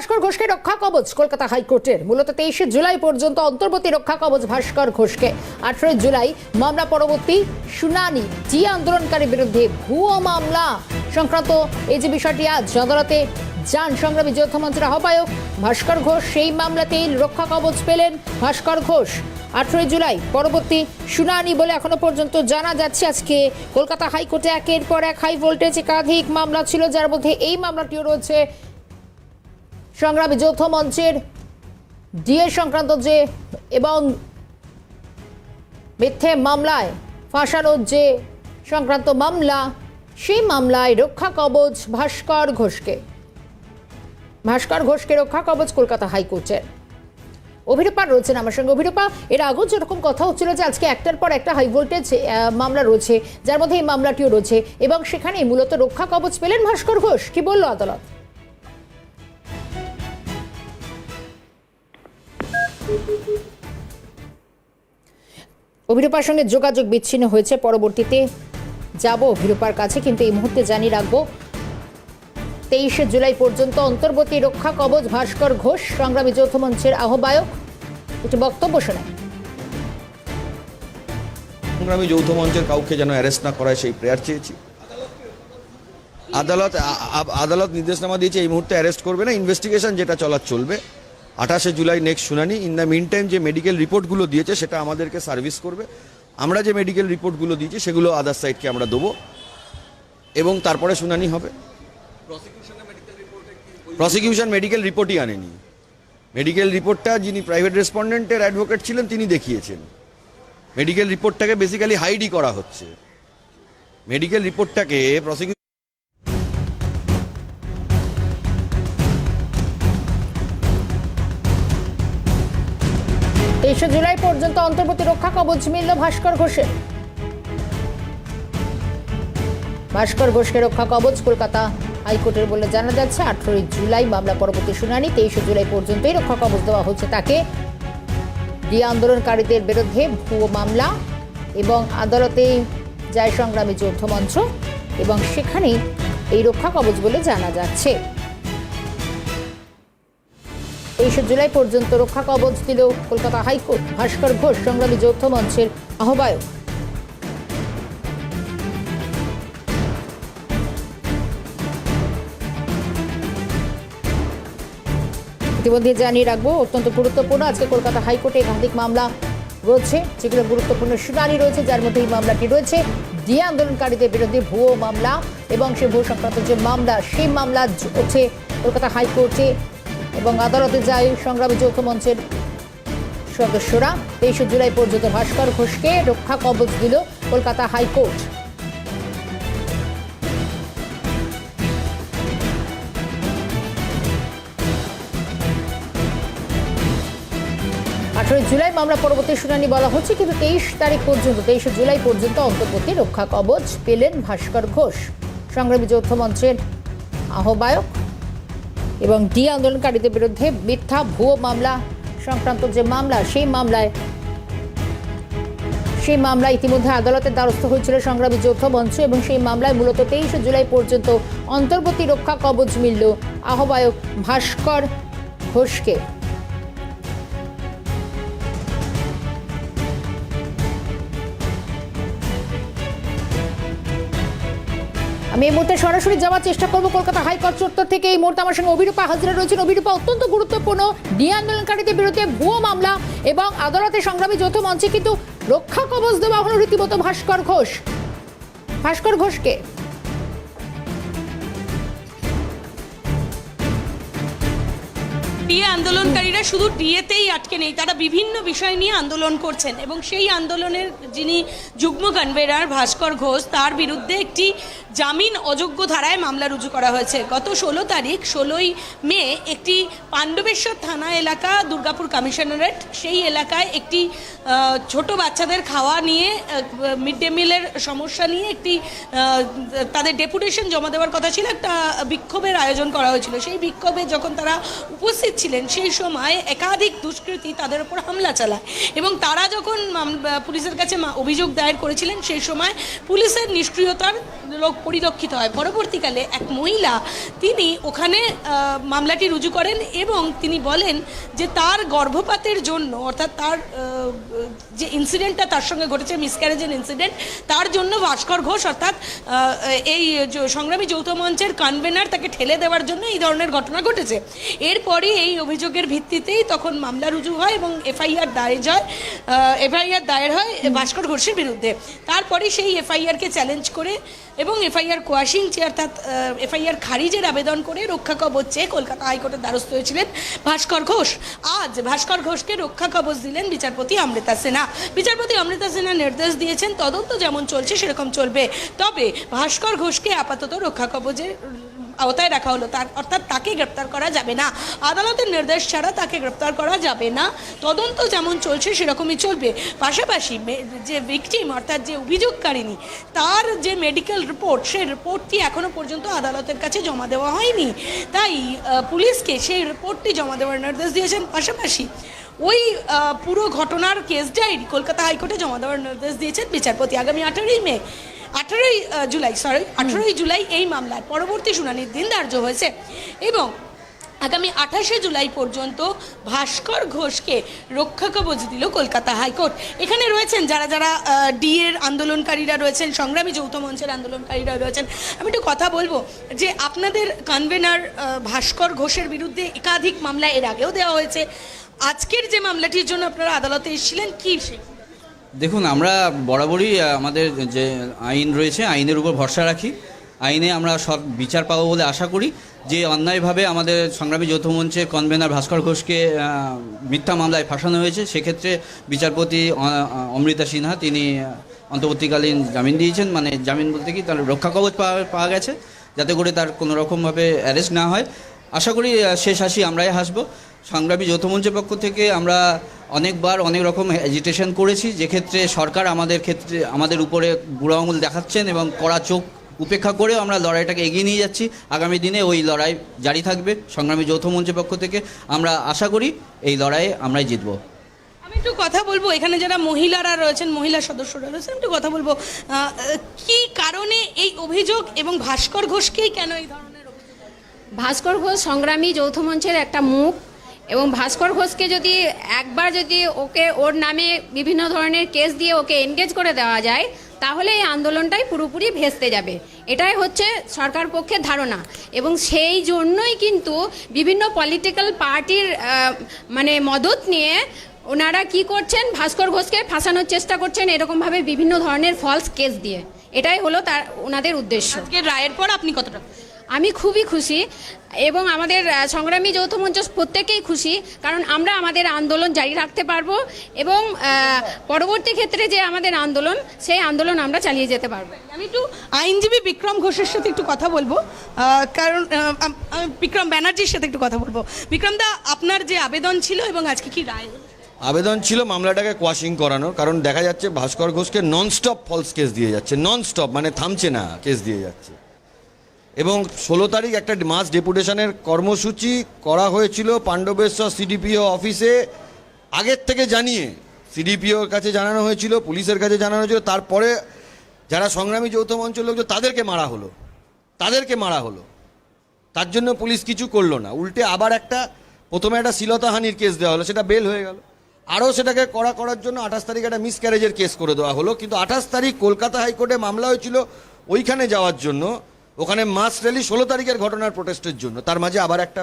ভাস্কর ঘোষকে রক্ষা কবচ, কলকাতা হাইকোর্টের। মূলত তেইশে জুলাই পর্যন্ত অন্তর্বর্তী রক্ষা কবচ ভাস্কর ঘোষকে। আঠেরোই জুলাই মামলা পরবর্তী শুনানি। জি আন্দোলনকারীর বিরুদ্ধে ভুয়ো মামলা। সংক্রান্ত এই যে বিষয়টি আজ আদালতে যান সংগ্রামী যৌথ মঞ্চের আহ্বায়ক ভাস্কর ঘোষ, সেই মামলাতেই রক্ষা কবচ পেলেন ভাস্কর ঘোষ। আঠেরোই জুলাই পরবর্তী শুনানি বলে এখনও পর্যন্ত জানা যাচ্ছে। আজকে কলকাতা হাইকোর্টে একের পর এক হাই ভোল্টেজ একাধিক মামলা ছিল, যার মধ্যে এই মামলাটিও রয়েছে। সংগ্রামী যৌথ মঞ্চের ডিএ সংক্রান্ত যে এবং মিথ্যে মামলায় ফাঁসানোর যে সংক্রান্ত মামলা, সেই মামলায় রক্ষা কবচ ভাস্কর ঘোষকে। ভাস্কর ঘোষকে রক্ষা কবচ কলকাতা হাইকোর্টের। অভিরূপা রয়েছেন আমার সঙ্গে। অভিরূপা, এর আগেও যেরকম কথা হচ্ছিল যে আজকে একটার পর একটা হাই ভোল্টেজ মামলা রয়েছে, যার মধ্যে এই মামলাটিও রয়েছে, এবং সেখানে মূলত রক্ষা কবচ পেলেন ভাস্কর ঘোষ। কি বলল আদালত? অভিরূপার সঙ্গে যোগাযোগ বিচ্ছিন্ন হয়েছে। পরবর্তীতে যাব অভিরূপার কাছে, কিন্তু এই মুহূর্তে জানিয়ে রাখব, তেইশে জুলাই পর্যন্ত অন্তর্বর্তী রক্ষা কবচ, ভাস্কর ঘোষ, সংগ্রামী যৌথ মঞ্চের আহ্বায়ক একটি বক্তব্য শোনায়। সংগ্রামী যৌথ মঞ্চের কাউকে যেন অ্যারেস্ট না করায় সেই প্রেয়ার চেয়েছি। আদালত আদালত নির্দেশনামা দিয়েছে, এই মুহূর্তে অ্যারেস্ট করবে না। ইনভেস্টিগেশন যেটা চলার চলবে আঠাশে জুলাই নেক্সট শুনানি। ইন দ্য মিন টাইম যে মেডিকেল রিপোর্টগুলো দিয়েছে, সেটা আমাদেরকে সার্ভিস করবে। আমরা যে মেডিকেল রিপোর্টগুলো দিয়েছি, সেগুলো আদার সাইডকে আমরা দেবো। এবং তারপরে শুনানি হবে। প্রসিকিউশন মেডিকেল রিপোর্টই আনেনি। মেডিকেল রিপোর্টটা যিনি প্রাইভেট রেসপন্ডেন্টের অ্যাডভোকেট ছিলেন, তিনি দেখিয়েছেন। মেডিকেল রিপোর্টটাকে বেসিক্যালি হাইডই করা হচ্ছে। মেডিকেল রিপোর্টটাকে প্রসিকিউশন তেইশে জুলাই পর্যন্ত অন্তর্বর্তী রক্ষা কবচ মিলল ভাস্কর ঘোষের। ভাস্কর ঘোষকে রক্ষা কবচ কলকাতা হাইকোর্টের বলে জানা যাচ্ছে, আঠেরোই জুলাই মামলা পরবর্তী শুনানি, তেইশে জুলাই পর্যন্তই রক্ষা কবচ দেওয়া হচ্ছে তাকে। ডিএ আন্দোলনকারীদের বিরুদ্ধে ভুয়ো মামলা এবং আদালতে যায় সংগ্রামী যৌথ মঞ্চ এবং সেখানেই এই রক্ষা কবচ বলে জানা যাচ্ছে। তেইশে জুলাই পর্যন্ত রক্ষা কবচ দিল কলকাতা হাইকোর্ট। ভাস্কর ঘোষ সংগ্রামী যৌথ মঞ্চের আহ্বায়ক। ইতিমধ্যে জানিয়ে রাখব, অত্যন্ত গুরুত্বপূর্ণ আজকে কলকাতা হাইকোর্টে একাধিক মামলা রয়েছে, যেগুলো গুরুত্বপূর্ণ শুনানি রয়েছে, যার মধ্যে এই মামলাটি রয়েছে। ডিএ আন্দোলনকারীদের বিরুদ্ধে ভুয়ো মামলা এবং সে ভুয়ো সংক্রান্ত যে মামলা, সেই মামলা হচ্ছে কলকাতা হাইকোর্টে এবং আদালতে যায় সংগ্রামী যৌথ মঞ্চের সদস্যরা। তেইশে জুলাই পর্যন্ত ভাস্কর ঘোষকে রক্ষা কবচ দিল কলকাতা হাইকোর্ট। আঠারোই জুলাই মামলা পরবর্তী শুনানি বলা হচ্ছে, কিন্তু তেইশ তারিখ পর্যন্ত, তেইশে জুলাই পর্যন্ত অন্তর্বর্তী রক্ষা কবচ পেলেন ভাস্কর ঘোষ। সংগ্রামী যৌথ মঞ্চের আহ্বায়ক এবং ডি আন্দোলনকারীদের বিরুদ্ধে মিথ্যা ভুয়ো মামলা সংক্রান্ত যে মামলা, সেই মামলায়, সেই মামলা ইতিমধ্যে আদালতের দ্বারস্থ হয়েছিল সংগ্রামী যৌথ মঞ্চ এবং সেই মামলায় মূলত তেইশে জুলাই পর্যন্ত অন্তর্বর্তী রক্ষা কবচ মিলল আহ্বায়ক ভাস্কর ঘোষকে। আমি এই মুহূর্তে সরাসরি যাওয়ার চেষ্টা করব। কলকাতা হাইকোর্ট চত্বর থেকে এই মুহূর্তে আমার সঙ্গে অভিরূপা হাজিরা রয়েছেন। অভিরূপা, অত্যন্ত গুরুত্বপূর্ণ ডিএ আন্দোলনকারীদের বিরুদ্ধে ভুয়ো মামলা এবং আদালতে সংগ্রামী যৌথ মঞ্চে কিন্তু রক্ষা কবচ দেওয়া হলো রীতিমতো ভাস্কর ঘোষ। ভাস্কর ঘোষকে ডিএ আন্দোলনকারীরা শুধু ডিএতেই আটকে নেই, তারা বিভিন্ন বিষয় নিয়ে আন্দোলন করছেন এবং সেই আন্দোলনের যিনি যুগ্ম কনভেনার ভাস্কর ঘোষ, তার বিরুদ্ধে একটি জামিন অযোগ্য ধারায় মামলা রুজু করা হয়েছে। গত ষোলো তারিখ, ষোলোই মে একটি পাণ্ডবেশ্বর থানা এলাকা দুর্গাপুর কমিশনারেট, সেই এলাকায় একটি ছোট বাচ্চাদের খাওয়া নিয়ে মিড ডে মিলের সমস্যা নিয়ে একটি তাদের ডেপুটেশন জমা দেওয়ার কথা ছিল, একটা বিক্ষোভের আয়োজন করা হয়েছিল। সেই বিক্ষোভে যখন তারা উপস্থিত ছিলেন সেই সময় একাধিক দুষ্কৃতী তাদের উপর হামলা চালায়। এবং তারা যখন পুলিশের কাছে অভিযোগ দায়ের করেছিলেন, সেই সময় পুলিশের নিষ্ক্রিয়তার লোক পরিলক্ষিত হয়। পরবর্তীকালে এক মহিলা, তিনি ওখানে মামলাটি রুজু করেন এবং তিনি বলেন যে তার গর্ভপাতের জন্য, অর্থাৎ তার যে ইনসিডেন্টটা তার সঙ্গে ঘটেছে মিসক্যারেজের ইনসিডেন্ট তার জন্য ভাস্কর ঘোষ, অর্থাৎ এই সংগ্রামী যৌথ মঞ্চের কনভেনার তাকে ঠেলে দেওয়ার জন্য এই ধরনের ঘটনা ঘটেছে। এরপরে এই অভিযোগের ভিত্তিতেই তখন মামলা রুজু হয় এবং এফআইআর দায়ের হয় এফআইআর দায়ের হয় ভাস্কর ঘোষের বিরুদ্ধে। তারপরে সেই এফআইআরকে চ্যালেঞ্জ করে এবং এফআইআর কোয়াশিং চেয়ার অর্থাৎ এফআইআর খারিজের আবেদন করে রক্ষা কবচ চেয়ে কলকাতা হাইকোর্টের দ্বারস্থ হয়েছিলেন ভাস্কর ঘোষ। আজ ভাস্কর ঘোষকে রক্ষা কবচ দিলেন বিচারপতি অমৃতা সেনা। বিচারপতি অমৃতা সেনা নির্দেশ দিয়েছেন, তদন্ত যেমন চলছে সেরকম চলবে। তবে ভাস্কর ঘোষকে আপাতত রক্ষা কবচের আওতায় রাখা হলো। তার অর্থাৎ তাকে গ্রেপ্তার করা যাবে না। আদালতের নির্দেশ ছাড়া তাকে গ্রেপ্তার করা যাবে না। তদন্ত যেমন চলছে, সেরকমই চলবে। পাশাপাশি যে ভিকটিম অর্থাৎ যে অভিযোগকারিনী তার যে মেডিকেল রিপোর্ট সেই রিপোর্টটি এখনও পর্যন্ত আদালতের কাছে জমা দেওয়া হয়নি। তাই পুলিশকে সেই রিপোর্টটি জমা দেওয়ার নির্দেশ দিয়েছেন। পাশাপাশি ওই পুরো ঘটনার কেস ডায়েরি কলকাতা হাইকোর্টে জমা দেওয়ার নির্দেশ দিয়েছেন বিচারপতি। আগামী আঠারোই মে আঠারোই জুলাই সরি আঠারোই জুলাই এই মামলার পরবর্তী শুনানির দিন ধার্য হয়েছে এবং আগামী আঠাশে জুলাই পর্যন্ত ভাস্কর ঘোষকে রক্ষা কবচ দিল কলকাতা হাইকোর্ট। এখানে রয়েছেন যারা যারা ডি এর আন্দোলনকারীরা রয়েছেন সংগ্রামী যৌথ মঞ্চের আন্দোলনকারীরা রয়েছেন। আমি একটু কথা বলব যে আপনাদের কনভেনার ভাস্কর ঘোষের বিরুদ্ধে একাধিক মামলা এর আগেও দেওয়া হয়েছে। আজকের যে মামলাটির জন্য আপনারা আদালতে এসেছিলেন কী সে দেখুন, আমরা বরাবরই আমাদের যে আইন রয়েছে, আইনের উপর ভরসা রাখি। আইনে আমরা সৎ বিচার পাবো বলে আশা করি। যে অন্যায়ভাবে আমাদের সংগ্রামী যৌথ মঞ্চের কনভেনার ভাস্কর ঘোষকে মিথ্যা মামলায় ফাঁসানো হয়েছে, সেক্ষেত্রে বিচারপতি অমৃতা সিনহা তিনি অন্তর্বর্তীকালীন জামিন দিয়েছেন। মানে জামিন বলতে কি, তার রক্ষা কবচ পাওয়া পাওয়া গেছে, যাতে করে তার কোনো রকমভাবে অ্যারেস্ট না হয়। আশা করি শেষ হাসি আমরাই হাসব। সংগ্রামী যৌথ মঞ্চের পক্ষ থেকে আমরা অনেকবার অনেক রকম এজিটেশন করেছি যেক্ষেত্রে সরকার আমাদের ক্ষেত্রে, আমাদের উপরে বুড়ো আঙুল দেখাচ্ছেন এবং কড়া চোখ উপেক্ষা করেও আমরা লড়াইটাকে এগিয়ে নিয়ে যাচ্ছি। আগামী দিনে ওই লড়াই জারি থাকবে সংগ্রামী যৌথ মঞ্চের পক্ষ থেকে। আমরা আশা করি এই লড়াইয়ে আমরাই জিতবো। আমি একটু কথা বলব, এখানে যারা মহিলারা রয়েছেন, মহিলা সদস্যরা রয়েছেন একটু কথা বলব। কি কারণে এই অভিযোগ এবং ভাস্কর ঘোষকেই কেন এই ধরনের ভাস্কর ঘোষ সংগ্রামী যৌথ মঞ্চের একটা মুখ এবং ভাস্কর ঘোষকে যদি একবার যদি ওকে ওর নামে বিভিন্ন ধরনের কেস দিয়ে ওকে এনগেজ করে দেওয়া যায়, তাহলে এই আন্দোলনটাই পুরোপুরি ভেস্তে যাবে। এটাই হচ্ছে সরকার পক্ষের ধারণা। এবং সেই জন্যই কিন্তু বিভিন্ন পলিটিক্যাল পার্টির মানে মদত নিয়ে ওনারা কি করছেন, ভাস্কর ঘোষকে ফাঁসানোর চেষ্টা করছেন এরকমভাবে বিভিন্ন ধরনের ফলস কেস দিয়ে। এটাই হলো তার, ওনাদের উদ্দেশ্য। রায়ের পর আপনি কতটা আমি খুবই খুশি এবং আমাদের সংগ্রামী যৌথ মঞ্চ প্রত্যেকেই খুশি কারণ আমরা আমাদের আন্দোলন জারি রাখতে পারব এবং পরবর্তী ক্ষেত্রে যে আমাদের আন্দোলন সেই আন্দোলন আমরা চালিয়ে যেতে পারব। আমি একটু আইনজীবী বিক্রম ঘোষের সাথে একটু কথা বলব কারণ বিক্রম ব্যানার্জির সাথে একটু কথা বলব। বিক্রম দা আপনার যে আবেদন ছিল এবং আজকে কি রায়? আবেদন ছিল মামলাটাকে কোয়াশিং করানোর কারণ দেখা যাচ্ছে ভাস্কর ঘোষকে নন স্টপ ফলস কেস দিয়ে যাচ্ছে নন স্টপ মানে থামছে না কেস দিয়ে যাচ্ছে। এবং ষোলো তারিখ একটা মাস ডেপুটেশনের কর্মসূচি করা হয়েছিল পাণ্ডবেশ্বর সিডিপিও অফিসে। আগের থেকে জানিয়ে সিডিপিওর কাছে জানানো হয়েছিল, পুলিশের কাছে জানানো হয়েছিল, তারপরে যারা সংগ্রামী যৌথ মঞ্চের লোকজন, তাদেরকে মারা হলো। তাদেরকে মারা হলো। তার জন্য পুলিশ কিছু করল না। উল্টে আবার একটা, প্রথমে একটা শ্লীলতাহানির কেস দেওয়া হলো, সেটা বেল হয়ে গেল। আরও সেটাকে কড়া করার জন্য আঠাশ তারিখ একটা মিসক্যারেজের কেস করে দেওয়া হলো। কিন্তু আঠাশ তারিখ কলকাতা হাইকোর্টে মামলা হয়েছিল ওইখানে যাওয়ার জন্য। ওখানে মাস র্যালি ষোলো তারিখের ঘটনার প্রোটেস্টের জন্য। তার মাঝে আবার একটা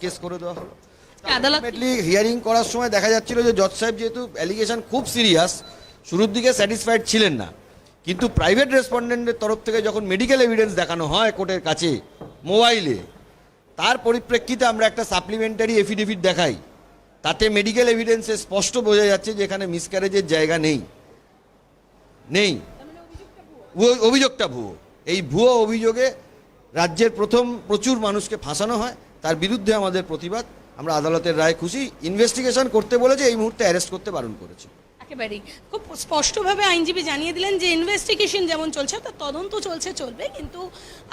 কেস করে দেওয়া হলো। আদালত? আলটিমেটলি হিয়ারিং করার সময় দেখা যাচ্ছিল যে জজ সাহেব যেহেতু অ্যালিগেশন খুব সিরিয়াস শুরুর দিকে স্যাটিসফাইড ছিলেন না। কিন্তু প্রাইভেট রেসপন্ডেন্টের তরফ থেকে যখন মেডিকেল এভিডেন্স দেখানো হয় কোর্টের কাছে মোবাইলে তার পরিপ্রেক্ষিতে আমরা একটা সাপ্লিমেন্টারি এফিডেভিট দেখাই। তাতে মেডিকেল এভিডেন্সে স্পষ্ট বোঝা যাচ্ছে যে এখানে মিসক্যারেজের জায়গা নেই। নেই। অভিযোগটা ভুয়ো। এই ভুয়ো অভিযোগে রাজ্যের প্রথম প্রচুর মানুষকে ফাঁসানো হয় তার বিরুদ্ধে আমাদের প্রতিবাদ। আমরা আদালতের রায় খুশি। ইনভেস্টিগেশন করতে বলেছে এই মুহূর্তে অ্যারেস্ট করতে বারণ করেছে। একেবারেই। খুব স্পষ্টভাবে আইনজীবী জানিয়ে দিলেন যে ইনভেস্টিগেশন যেমন চলছে তার তদন্ত চলছে চলবে। কিন্তু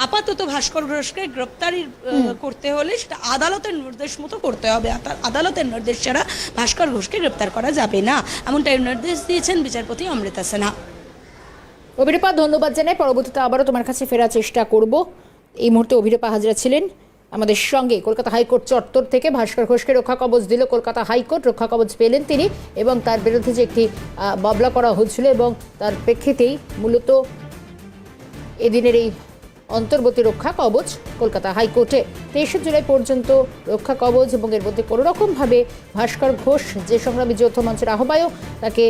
আপাতত ভাস্কর ঘোষকে গ্রেপ্তারি করতে হলে সেটা আদালতের নির্দেশ মতো করতে হবে। আর আদালতের নির্দেশ ছাড়া ভাস্কর ঘোষকে গ্রেপ্তার করা যাবে না। এমনটাই নির্দেশ দিয়েছেন বিচারপতি অমৃতা সিনহা অভিরূপা, ধন্যবাদ জানাই। পরবর্তীতে আবারও তোমার কাছে ফেরার চেষ্টা করব। এই মুহূর্তে অভিরূপা হাজরা ছিলেন আমাদের সঙ্গে। কলকাতা হাইকোর্ট চত্বর থেকে ভাস্কর ঘোষকে রক্ষা কবচ দিল কলকাতা হাইকোর্ট। রক্ষা কবচ পেলেন তিনি এবং তার বিরুদ্ধে যে একটি মামলা করা হচ্ছিল এবং তার প্রেক্ষিতেই মূলত এদিনের এই অন্তর্বর্তী রক্ষা কবচ কলকাতা হাইকোর্টে। তেইশে জুলাই পর্যন্ত রক্ষা কবচ এবং এর মধ্যে কোনো রকমভাবে ভাস্কর ঘোষ, যে সংগ্রামী যৌথ মঞ্চের আহ্বায়ক, তাকে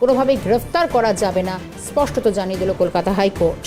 কোনোভাবেই গ্রেফতার করা যাবে না স্পষ্টত জানিয়ে দিল কলকাতা হাইকোর্ট।